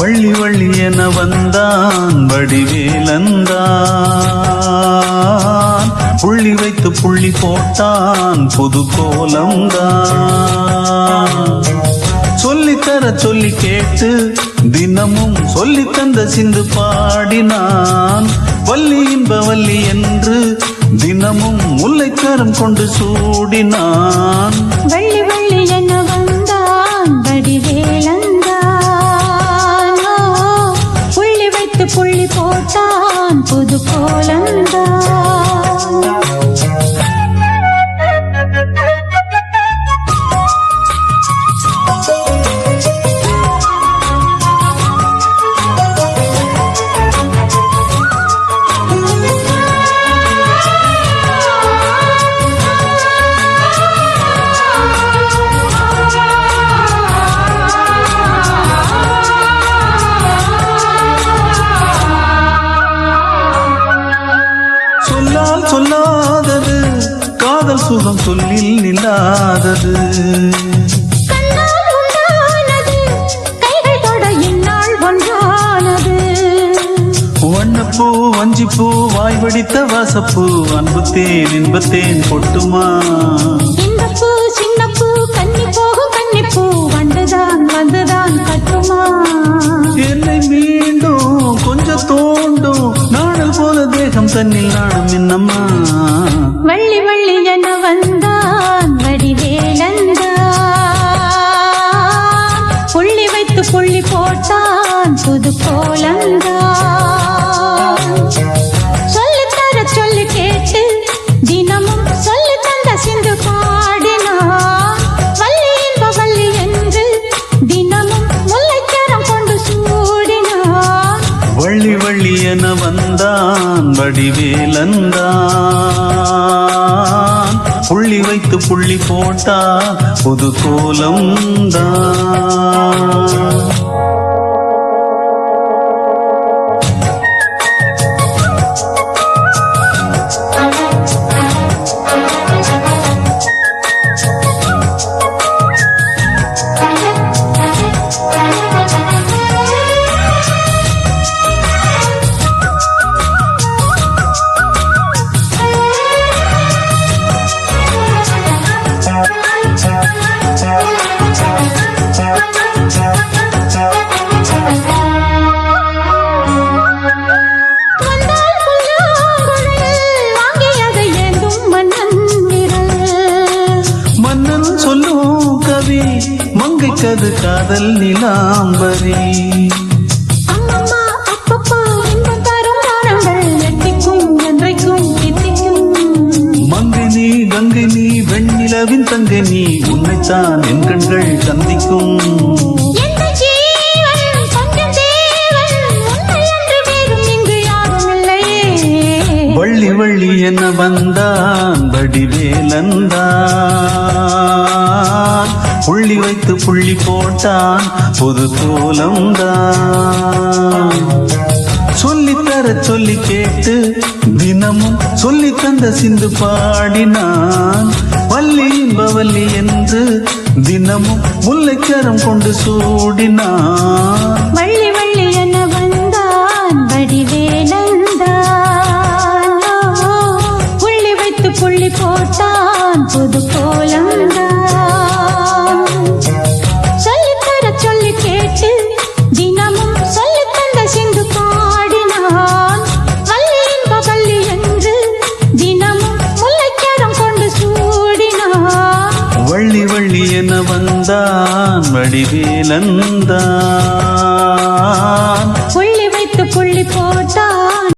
வள்ளி வள்ளி என வந்தான் வடிவேலந்தான். புள்ளி வைத்து புள்ளி போட்டான் புது கோலம்தான் சொல்லித்தர சொல்லி கேட்டு தினமும் சொல்லி தந்த சிந்து பாடினான். வள்ளி இன்ப வள்ளி என்று தினமும் முல்லைக்கரம் கொண்டு சூடினான். புது கோலந்தான் சொல்லாதது. காதல் சுகம் சொல்லில் நில்லாதது. வண்ணப்பூ வஞ்சிப்பூ வாய் வடித்த வாசப்பூ அன்புத்தேன் இன்பத்தேன் பொட்டுமா தன்னில் நாடும் என்னம்மா. வள்ளி வள்ளி என வந்தான் வடிவேலந்தான். புள்ளி வைத்து புள்ளி போட்டான் புது கோலந்தான். வடிவேலந்தான் புள்ளி வைத்து புள்ளி போட்டா புது கோலம்தான். மங்கை நீ கங்கை நீ வெண்ணிலவின் தங்கை நீ உன்னைத்தான் என் கண்கள் சந்திக்கும் வள்ளி வள்ளி என வந்தான் வடிவேலந்தான் புள்ளி வைத்து புள்ளி போட்டான். புது கோலம்தான் சொல்லித்தர சொல்லி கேட்டு தினமும் சொல்லி தந்த சிந்து பாடினான். வள்ளி இன்பவல்லி என்று தினமும் முல்லைக்கரம் கொண்டு சூடினான். வள்ளி வள்ளி என வந்தான் வடிவேலந்தான். புள்ளி வைத்து புள்ளி போட்டான் புது கோலம்தான் என வந்தான் வடிவேலந்தான் புள்ளி வைத்து புள்ளி போட்டான்.